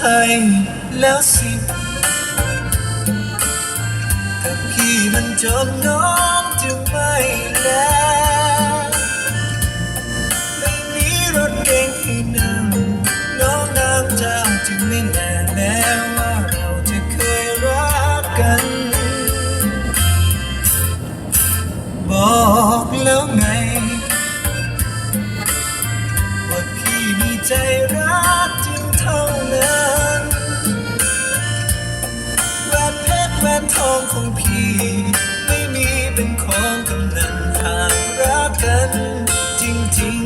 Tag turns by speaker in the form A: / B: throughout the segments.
A: แล้วสิกับพี่มันจบน้องจึงไม่แล้วไม่มีรถเก่งให้นั่งน้องน้ำจ้าจึงไม่แน่แม้ว่า ของพี่ ไม่มีเป็นของกำนันหากรักกันจริง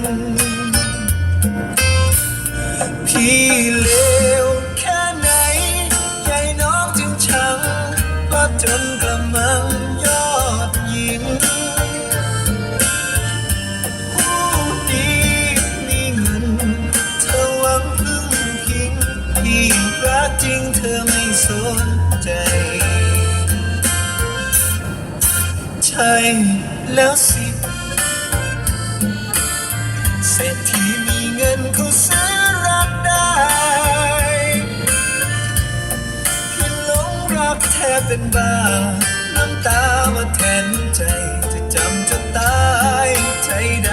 A: ๆ พี่เลวแค่ไหนใหญ่น้องจึงชังว่าจนกระมังยอดหญิงผู้ดีมีเงิน เธอหวังพึ่งพิงพี่รักจริงเธอไม่สนใจ ใช่แล้วสิเศรษฐีมีเงินเขาซื้อรักได้พี่หลงรักแทบเป็นบ้า น้ำตามาแทนใจ จะจำจะตายใจด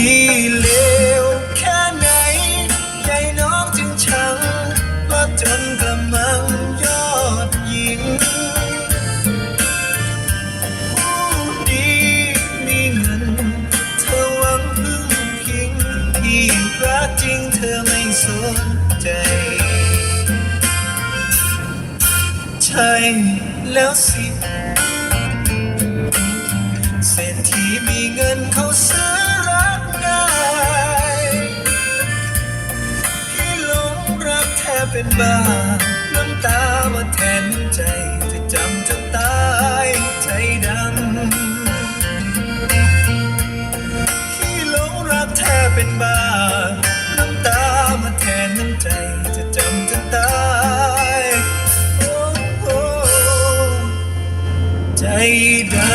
A: ำพี่เลวแค่ไหนใหญ่น้องจึงชังว่าะจนกระมังยอดหญิงผู้ดีมีเงิน เธอหวังพึ่งพิงพี่รักจริงเธอไม่สนใจ ใช่แล้วสิเศรษฐีมีเงิน เป็นบ้า น้ำตามาแทนใจจะจำจะตายใจดำพี่หลงรักแทบเป็นบ้า น้ำตามาแทนน้ำใจจะจำจะตายโอ้โอ้ใจดำ